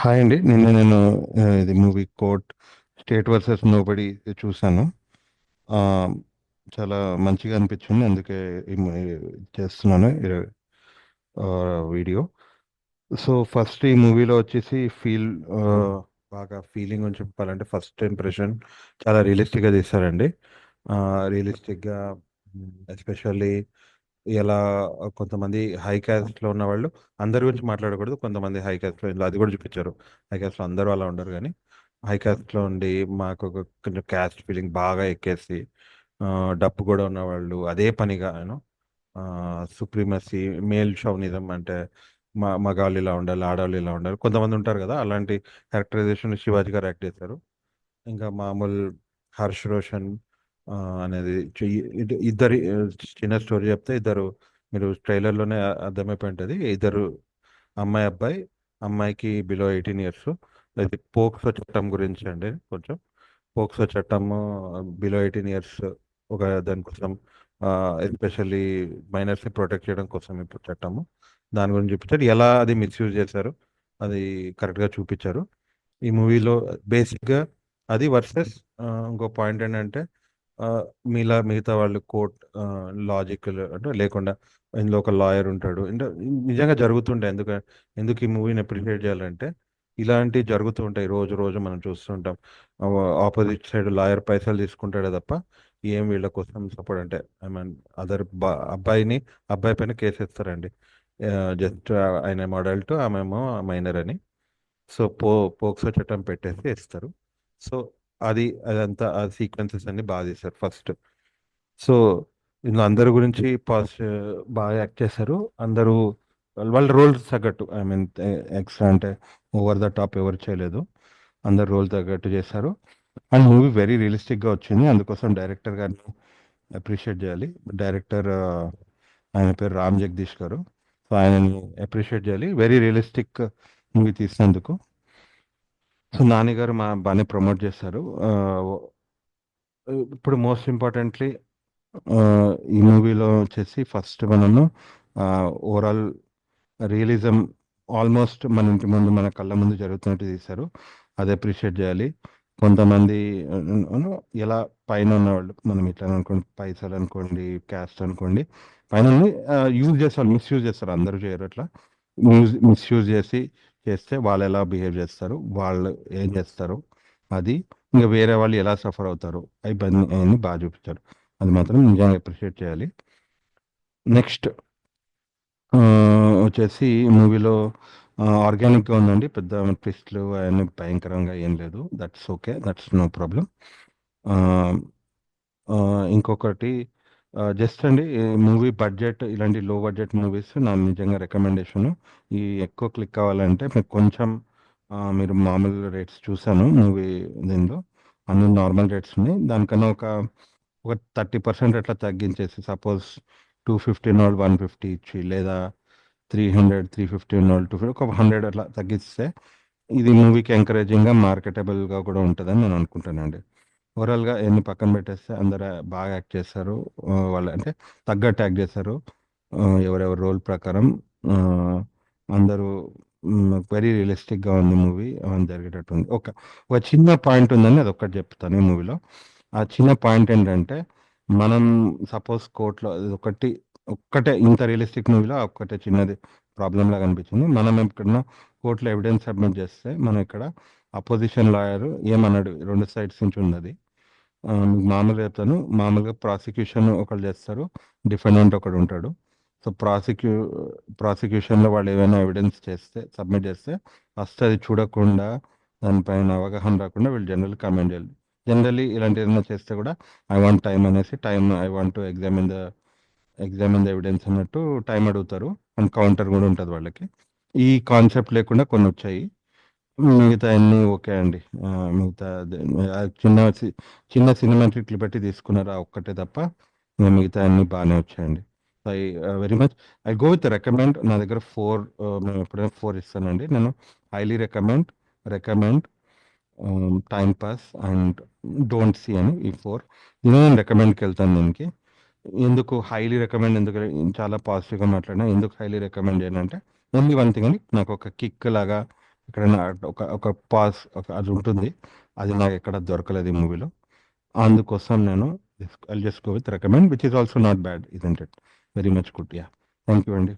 Hi అండి. నిన్న నేను ఇది movie 'court state versus nobody చూశాను చాలా మంచిగా అనిపించింది. అందుకే ఈ చేస్తున్నాను వీడియో. సో, ఫస్ట్ ఈ మూవీలో వచ్చేసి ఫీల్ బాగా ఫీలింగ్ గురించి చెప్పాలంటే ఫస్ట్ ఇంప్రెషన్ చాలా రియలిస్టిక్‌గా తీస్తారండి రియలిస్టిక్‌గా ఎస్పెషల్లీ ఎలా కొంతమంది హై క్యాస్ట్‌లో ఉన్నవాళ్ళు అందరి గురించి మాట్లాడకూడదు. కొంతమంది హై క్యాస్ట్‌లో అది కూడా చూపించారు. హై క్యాస్ట్‌లో అందరూ అలా ఉండరు కానీ హై క్యాస్ట్‌లో ఉండి మాకు కొంచెం క్యాస్ట్ ఫీలింగ్ బాగా ఎక్కేసి డప్పు డబ్బు కూడా ఉన్నవాళ్ళు అదే పనిగా నేను సుప్రీమసీ మేల్ షౌనిజం అంటే మ మగాళ్ళు ఇలా ఉండాలి, ఆడవాళ్ళు ఇలా ఉండాలి. కొంతమంది ఉంటారు కదా! అలాంటి క్యారెక్టరైజేషన్ శివాజీ గారు యాక్ట్ చేశారు. ఇంకా మామూలు 'హర్ష్ రోషన్' అనేది ఇద్దరు చిన్న స్టోరీ చెప్తే ఇద్దరు మీరు ట్రైలర్‌లోనే అర్థమైపోయి ఉంటుంది ఇద్దరు అమ్మాయి, అబ్బాయి. అమ్మాయికి బిలో 18 ఇయర్స్. అది పోక్సో చట్టం గురించి అండి కొంచెం. పోక్సో చట్టము బిలో 18 ఇయర్స్ ఒక దానికోసం ఎస్పెషల్లీ మైనర్స్‌ని ప్రొటెక్ట్ చేయడం కోసం ఇప్పుడు చట్టము. దాని గురించి చూపించారు. ఎలా అది మిస్‌యూజ్ చేశారు, అది కరెక్ట్‌గా చూపించారు. ఈ మూవీలో బేసిక్‌గా అది వర్సెస్ ఇంకో పాయింట్ ఏంటంటే మీలా మిగతా వాళ్ళు కోర్ట్ లాజికల్ అంటే లేకుండా ఇందులో ఒక లాయర్ ఉంటాడు. అంటే నిజంగా జరుగుతుంటాయి. ఎందుకంటే ఎందుకు ఈ మూవీని అప్రిషియేట్ చేయాలంటే ఇలాంటివి జరుగుతూ ఉంటాయి. రోజు రోజు మనం చూస్తుంటాం. ఆపోజిట్ సైడ్ లాయర్ పైసలు తీసుకుంటాడే తప్ప ఏం వీళ్ళ కోసం సపోర్ట్ అంటే ఐ మీన్ అదర్ అబ్బాయిని అబ్బాయి పైన కేసు ఇస్తారండి జస్ట్ ఆయన మోడల్ట్ ఆమె మైనర్ అని. సో, పో పోక్సో చట్టం పెట్టేసి ఇస్తారు సో, అది అదంతా ఆ సీక్వెన్సెస్ అన్ని బాగా చేశారు ఫస్ట్. సో, ఇందులో అందరి గురించి పాస్ట్ బాగా యాక్ట్ చేశారు. అందరూ వాళ్ళ రోల్ తగ్గట్టు ఐ మీన్ ఎక్స్ట్రా అంటే ఓవర్ ద టాప్ ఎవరు చేయలేదు. అందరు రోల్ తగ్గట్టు చేశారు. అండ్ మూవీ వెరీ రియలిస్టిక్‌గా వచ్చింది. అందుకోసం డైరెక్టర్ గారిని అప్రిషియేట్ చేయాలి. డైరెక్టర్ ఆయన పేరు రామ్ జగదీష్ గారు. సో, ఆయనని అప్రిషియేట్ చేయాలి. వెరీ రియలిస్టిక్ మూవీ తీసినందుకు. సో, నాన్నగారు మా బాగానే ప్రమోట్ చేశారు. ఇప్పుడు మోస్ట్ ఇంపార్టెంట్‌లీ ఈ మూవీలో వచ్చేసి ఫస్ట్ మనము ఓవరాల్ రియలిజం ఆల్మోస్ట్ మన ఇంటి ముందు మన కళ్ళ ముందు జరుగుతున్నట్టు తీశారు. అది అప్రిషియేట్ చేయాలి. కొంతమంది ఎలా పైన ఉన్నవాళ్ళు మనం ఇట్లా అనుకోండి పైసలు అనుకోండి, క్యాస్ట్ అనుకోండి పైన యూజ్ చేస్తారు. మిస్‌యూజ్ చేస్తారు. అందరూ చేయరు అట్లా. మిస్‌యూజ్ చేసి చేస్తే వాళ్ళు ఎలా బిహేవ్ చేస్తారు, వాళ్ళు ఏం చేస్తారు అది. ఇంక వేరే వాళ్ళు ఎలా సఫర్ అవుతారు. ఇవన్నీ అయన్నీ బాగా చూపించారు. అది మాత్రం నిజంగా అప్రిషియేట్ చేయాలి. నెక్స్ట్ వచ్చేసి మూవీలో ఆర్గానిక్‌గా ఉందండి. పెద్ద ట్విస్ట్‌లు అయన్నీ భయంకరంగా ఏం లేదు. That's okay. దట్స్ నో ఆహ్, ఇంకొకటి జస్ట్ అండి మూవీ బడ్జెట్ ఇలాంటి లో బడ్జెట్ మూవీస్ నా నిజంగా రికమెండేషను. ఈ ఎక్కువ క్లిక్ కావాలంటే మీకు కొంచెం మీరు మామూలు రేట్స్ చూసాను మూవీ దీనిలో. అన్ని నార్మల్ రేట్స్ ఉన్నాయి. దానికన్నా ఒక, ఒక 30% అట్లా తగ్గించేసి సపోజ్ 250 ఉన్నోళ్ళు 150 ఇచ్చి లేదా 300, 350 ఉన్నోళ్ళు 250 ఒక 100 అట్లా తగ్గిస్తే ఇది మూవీకి ఎంకరేజింగ్‌గా, మార్కెటబుల్‌గా కూడా ఉంటుందని నేను అనుకుంటానండి. ఓవరాల్‌గా ఎన్ని పక్కన పెట్టేస్తే అందరూ బాగా యాక్ట్ చేస్తారు వాళ్ళు అంటే తగ్గట్టు యాక్ట్ చేస్తారు ఎవరెవరి రోల్ ప్రకారం అందరూ వెరీ రియలిస్టిక్‌గా ఉంది మూవీ. జరిగేటట్టు ఉంది ఒక, ఒక చిన్న పాయింట్ ఉందని అది ఒక్కటి చెప్తాను ఈ మూవీలో. ఆ చిన్న పాయింట్ ఏంటంటే మనం సపోజ్ కోర్ట్‌లో ఒకటి ఒక్కటే ఇంత రియలిస్టిక్ మూవీలో ఒక్కటే చిన్నది ప్రాబ్లమ్ లాగా అనిపించింది. మనం ఎక్కడన్నా కోర్ట్‌లో ఎవిడెన్స్ సబ్మిట్ చేస్తే మనం ఇక్కడ అపోజిషన్ లాయర్ ఏమన్నాడు రెండు సైడ్స్ నుంచి ఉన్నది. మీకు మామూలుగా చెప్తాను. మామూలుగా ప్రాసిక్యూషన్ ఒకళ్ళు చేస్తారు. డిఫెండెంట్ ఒకడుంటాడు. సో, ప్రాసిక్యూ ప్రాసిక్యూషన్‌లో వాళ్ళు ఏమైనా ఎవిడెన్స్ చేస్తే సబ్మిట్ చేస్తే ఫస్ట్ అది చూడకుండా దానిపైన అవగాహన రాకుండా వీళ్ళు జనరల్ కమెంట్ చేయాలి. జనరలీ ఇలాంటివి ఏదైనా చేస్తే కూడా ఐ వాంట్ టైం అనేసి time I want to examine the examine the evidence అన్నట్టు టైం అడుగుతారు. అండ్ కౌంటర్ కూడా ఉంటుంది వాళ్ళకి. ఈ కాన్సెప్ట్ లేకుండా కొన్ని వచ్చాయి మిగతా అన్ని ఓకే అండి. మిగతా చిన్న సి చిన్న సినిమాటిక్‌లు బట్టి తీసుకున్నారు ఆ ఒక్కటే తప్ప మిగతా అన్ని బాగానే వచ్చాయండి. I very much I go with recommend నా దగ్గర ఫోర్ మేము ఎప్పుడైనా ఫోర్ ఇస్తానండి. నేను highly recommend, recommend time pass and don't see అని ఈ ఫోర్ నేను రికమెండ్‌కెళ్తాను దీనికి. ఎందుకు హైలీ రికమెండ్ ఎందుకు చాలా పాజిటివ్‌గా మాట్లాడినా ఎందుకు హైలీ రికమెండ్ ఏంటంటే ఓన్లీ వన్ థింగ్ అండి. ఒక కిక్ లాగా ఎక్కడైనా ఒక ఒక పాస్ ఒక అది ఉంటుంది. అది నాకు ఎక్కడ దొరకలేదు ఈ మూవీలో. అందుకోసం నేను I just go with recommend which is also not bad is very much good yeah. Thank you అండి.